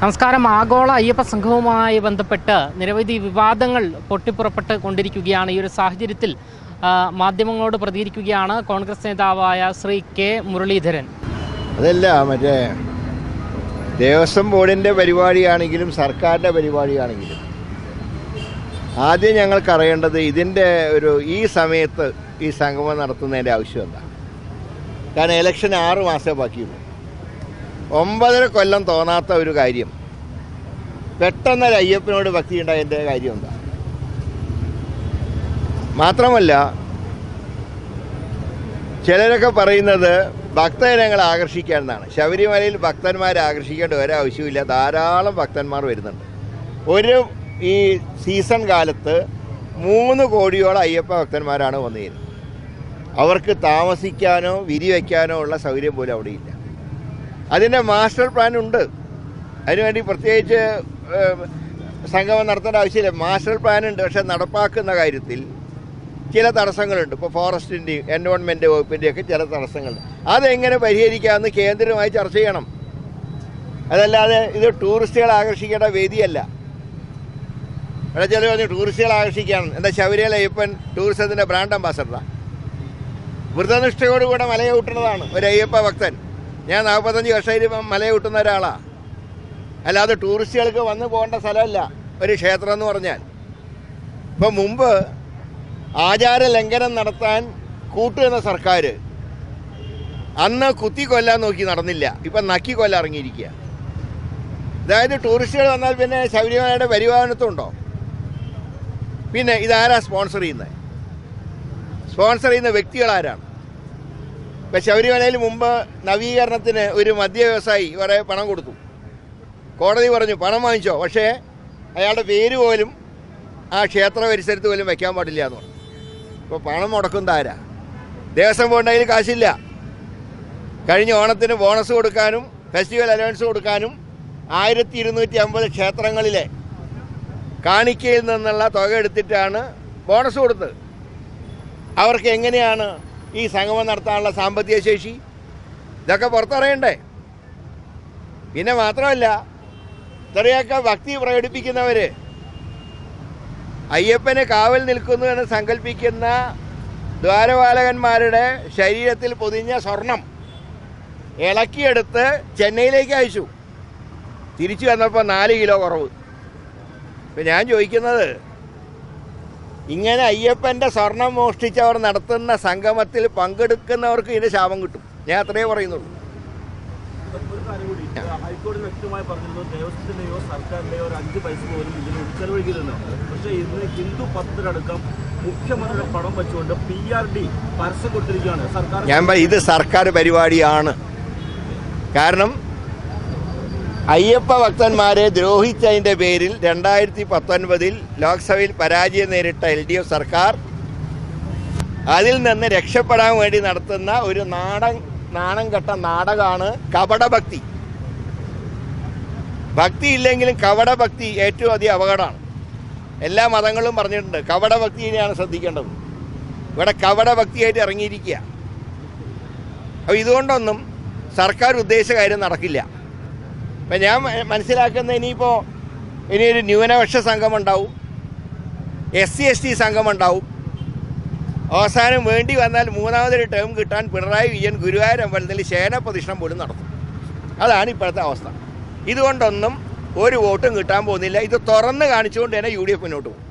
നമസ്കാരം ആഗോള അയ്യപ്പ സംഘവുമായി ബന്ധപ്പെട്ട് നിരവധി വിവാദങ്ങൾ പൊട്ടിപ്പുറപ്പെട്ട് കൊണ്ടിരിക്കുകയാണ്. ഈ ഒരു സാഹചര്യത്തിൽ മാധ്യമങ്ങളോട് പ്രതികരിക്കുകയാണ് കോൺഗ്രസ് നേതാവായ ശ്രീ കെ മുരളീധരൻ. അതല്ല മറ്റേ ദേവസ്വം ബോർഡിന്റെ പരിപാടിയാണെങ്കിലും സർക്കാരിന്റെ പരിപാടിയാണെങ്കിലും ആദ്യം ഞങ്ങൾക്കറിയേണ്ടത് ഇതിന്റെ ഒരു ഈ സമയത്ത് ഈ സംഗമം നടത്തുന്നതിന്റെ ആവശ്യം കാരണം ഇലക്ഷൻ ആറ് മാസമേ ബാക്കിയുള്ളൂ. ഒമ്പതര കൊല്ലം തോന്നാത്ത ഒരു കാര്യം. പെട്ടെന്നൊരു അയ്യപ്പനോട് ഭക്തി ഉണ്ടായതിന്റെ കാര്യം എന്താ? മാത്രമല്ല ചിലരൊക്കെ പറയുന്നത് ഭക്തജനങ്ങളെ ആകർഷിക്കാൻ എന്നാണ്. ശബരിമലയിൽ ഭക്തന്മാരെ ആകർഷിക്കേണ്ട ഒരാവശ്യമില്ല ധാരാളം ഭക്തന്മാർ വരുന്നുണ്ട്. ഒരു ഈ സീസൺ കാലത്ത് മൂന്ന് കോടിയോളം അയ്യപ്പ ഭക്തന്മാരാണ് വന്നിരുന്നത്. അവർക്ക് താമസിക്കാനോ വിരി വയ്ക്കാനോ ഉള്ള സൗകര്യം പോലും അവിടെയില്ല അതിന്റെ മാസ്റ്റർ പ്ലാൻ ഉണ്ട്. അതിനുവേണ്ടി പ്രത്യേകിച്ച് സംഗമം നടത്തേണ്ട ആവശ്യമില്ല. മാസ്റ്റർ പ്ലാൻ ഉണ്ട് പക്ഷെ നടപ്പാക്കുന്ന കാര്യത്തിൽ ചില തടസ്സങ്ങളുണ്ട്. ഇപ്പോൾ ഫോറസ്റ്റിന്റെയും എൻവയോൺമെന്റ് വകുപ്പിന്റെയൊക്കെ ചില തടസ്സങ്ങളുണ്ട്. അതെങ്ങനെ പരിഹരിക്കാമെന്ന് കേന്ദ്രമായി ചർച്ച ചെയ്യണം. അതല്ലാതെ ഇത് ടൂറിസ്റ്റുകളെ ആകർഷിക്കേണ്ട വേദിയല്ല. ഇവിടെ ചില പറഞ്ഞു ടൂറിസ്റ്റുകളെ ആകർഷിക്കുകയാണ്. എന്താ ശബരിമല അയ്യപ്പൻ ടൂറിസത്തിന്റെ ബ്രാൻഡ് അംബാസഡറാണ് വ്രതനിഷ്ഠയോടുകൂടെ മലയൂട്ടുന്നതാണ് ഒരു അയ്യപ്പ ഭക്തൻ. ഞാൻ നാൽപ്പത്തഞ്ച് വർഷമായിട്ട് മലയൂട്ടുന്ന ഒരാളാണ് അല്ലാതെ ടൂറിസ്റ്റുകൾക്ക് വന്നു പോകേണ്ട സ്ഥലമല്ല ഒരു ക്ഷേത്രം എന്ന് പറഞ്ഞാൽ. ഇപ്പം മുമ്പ് ആചാര ലംഘനം നടത്താൻ കൂട്ടുന്ന സർക്കാർ അന്ന് കുത്തി കൊല്ലാൻ നോക്കി നടന്നില്ല. ഇപ്പം നക്കി കൊല്ല ഇറങ്ങിയിരിക്കുക. അതായത് ടൂറിസ്റ്റുകൾ വന്നാൽ പിന്നെ ശബരിമലയുടെ ഉണ്ടോ പിന്നെ ഇതാരാ സ്പോൺസർ ചെയ്യുന്നത്? സ്പോൺസർ ചെയ്യുന്ന വ്യക്തികൾ ആരാണ് ശബരിമലയിൽ മുമ്പ് നവീകരണത്തിന് ഒരു മദ്യ വ്യവസായി ഇവരെ പണം കൊടുത്തു. കോടതി പറഞ്ഞു പണം വാങ്ങിച്ചോ പക്ഷേ അയാളുടെ പേര് പോലും ആ ക്ഷേത്ര പരിസരത്ത് പോലും വയ്ക്കാൻ പാടില്ല എന്ന് പറഞ്ഞു. ഇപ്പോൾ പണം മുടക്കുന്നത് ആരാ ദേവസ്വം പോകേണ്ടതിൽ കാശില്ല. കഴിഞ്ഞ ഓണത്തിന് ബോണസ് കൊടുക്കാനും ഫെസ്റ്റിവൽ അലവൻസ് കൊടുക്കാനും ആയിരത്തി ഇരുന്നൂറ്റി അമ്പത് ക്ഷേത്രങ്ങളിലെ കാണിക്കയിൽ നിന്നുള്ള തുക എടുത്തിട്ടാണ് ബോണസ് കൊടുത്തത്. അവർക്ക് എങ്ങനെയാണ് ഈ സംഗമം നടത്താനുള്ള സാമ്പത്തിക ശേഷി? ഇതൊക്കെ പുറത്തറിയണ്ടേ? പിന്നെ മാത്രമല്ല ഇത്രയൊക്കെ ഭക്തി പ്രകടിപ്പിക്കുന്നവർ അയ്യപ്പനെ കാവൽ നിൽക്കുന്നു എന്ന് സങ്കല്പിക്കുന്ന ദ്വാരപാലകന്മാരുടെ ശരീരത്തിൽ പൊതിഞ്ഞ സ്വർണം ഇളക്കിയെടുത്ത് ചെന്നൈയിലേക്ക് അയച്ചു. തിരിച്ചു വന്നപ്പോൾ നാല് കിലോ കുറവ്. ഇപ്പം ഞാൻ ചോദിക്കുന്നത് ഇങ്ങനെ അയ്യപ്പന്റെ സ്വർണം മോഷ്ടിച്ചവർ നടത്തുന്ന സംഗമത്തിൽ പങ്കെടുക്കുന്നവർക്ക് ഇതിന് ശാപം കിട്ടും. ഞാൻ അത്രേ പറയുന്നുള്ളൂ. ഹൈക്കോടതി വ്യക്തമായി പറഞ്ഞിരുന്നു ദേവസ്വത്തിന്റെയോ സർക്കാരിന്റെയോ ഒരു അഞ്ച് പൈസ പോലും പക്ഷേ ഇന്ന് ഹിന്ദു പത്രടക്കം മുഖ്യമന്ത്രിയുടെ പണം വെച്ചുകൊണ്ട് പി ആർ ഡി പരസ്യം കൊടുത്തിരിക്കുകയാണ്. സർക്കാർ ഞാൻ ഇത് സർക്കാർ പരിപാടിയാണ്. കാരണം അയ്യപ്പ ഭക്തന്മാരെ ദ്രോഹിച്ചതിന്റെ പേരിൽ രണ്ടായിരത്തി പത്തൊൻപതിൽ ലോക്സഭയിൽ പരാജയം നേരിട്ട എൽ ഡി എഫ് സർക്കാർ അതിൽ നിന്ന് രക്ഷപ്പെടാൻ വേണ്ടി നടത്തുന്ന ഒരു നാടൻ നാണം കെട്ട നാടകമാണ് കപടഭക്തി. ഭക്തി ഇല്ലെങ്കിലും കപടഭക്തി ഏറ്റവും അധികം അപകടമാണ്. എല്ലാ മതങ്ങളും പറഞ്ഞിട്ടുണ്ട് കപടഭക്തിനെയാണ് ശ്രദ്ധിക്കേണ്ടത്. ഇവിടെ കപടഭക്തിയായിട്ട് ഇറങ്ങിയിരിക്കുക. അപ്പോൾ ഇതുകൊണ്ടൊന്നും സർക്കാർ ഉദ്ദേശിച്ച കാര്യം നടക്കില്ല. അപ്പം ഞാൻ മനസ്സിലാക്കുന്ന ഇനിയിപ്പോൾ ഇനിയൊരു ന്യൂനപക്ഷ സംഘം ഉണ്ടാവും എസ് സി എസ് ടി സംഘം ഉണ്ടാവും അവസാനം വേണ്ടി വന്നാൽ മൂന്നാമതൊരു ടേം കിട്ടാൻ പിണറായി വിജയൻ ഗുരുവായൂർ അമ്പലത്തിൽ ശയനപ്രതിഷ്ഠം പോലും നടത്തും. അതാണ് ഇപ്പോഴത്തെ അവസ്ഥ. ഇതുകൊണ്ടൊന്നും ഒരു വോട്ടും കിട്ടാൻ പോകുന്നില്ല. ഇത് തുറന്ന് കാണിച്ചുകൊണ്ട് തന്നെ യു ഡി എഫ് മുന്നോട്ട് പോകും.